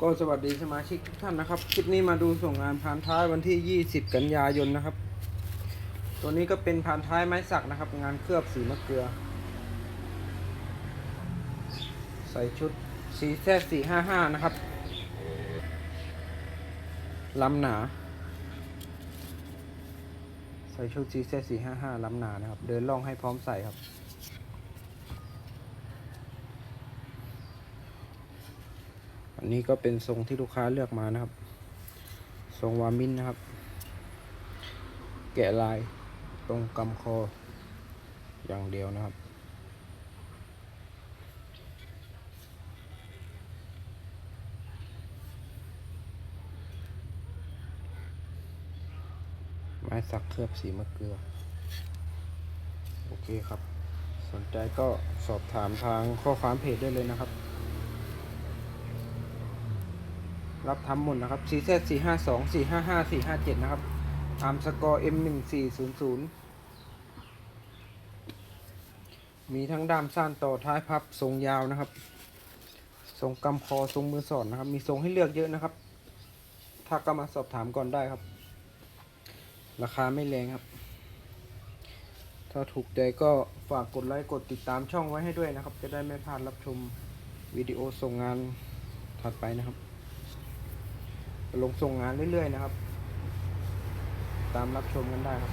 ก็สวัสดีสมาชิกทุกท่านนะครับ คลิปนี้มาดูส่งงานพานท้ายวันที่ 20 กันยายนนะครับ ตัวนี้ก็เป็นพานท้ายไม้สักนะครับ งานเคลือบสีมะเกลือ ใส่ชุดสีแท้สี่ห้าห้านะครับลำหนา ใส่ชุดสีแท้สี่ห้าห้าลำหนานะครับ เดินล่องให้พร้อมใส่ครับ อันนี้ก็เป็นทรงที่ลูกค้าเลือกมานะครับ ทรงวามินนะครับ แกะลายตรงกำคออย่างเดียวนะครับ ไม้สักเคลือบสีมะเกลือ โอเคครับ สนใจก็สอบถามทางข้อความเพจได้เลยนะครับ รับทำหมดนะครับ c z 4 5 2 4 5 5 4 5 7นะครับอาร์มสกอร์ M 1 4 0 0มีทั้งด้ามสั้นต่อท้ายพับทรงยาวนะครับ ทรงกำคอทรงมือสอดนะครับ มีทรงให้เลือกเยอะนะครับถ้าก็มาสอบถามก่อนได้ครับ ราคาไม่แรงครับ ถ้าถูกใจก็ฝากกดไลค์กดติดตามช่องไว้ให้ด้วยนะครับ จะได้ไม่พลาดรับชมวิดีโอส่งงานถัดไปนะครับ ลงส่งงานเรื่อยๆนะครับ ตามรับชมกันได้ครับ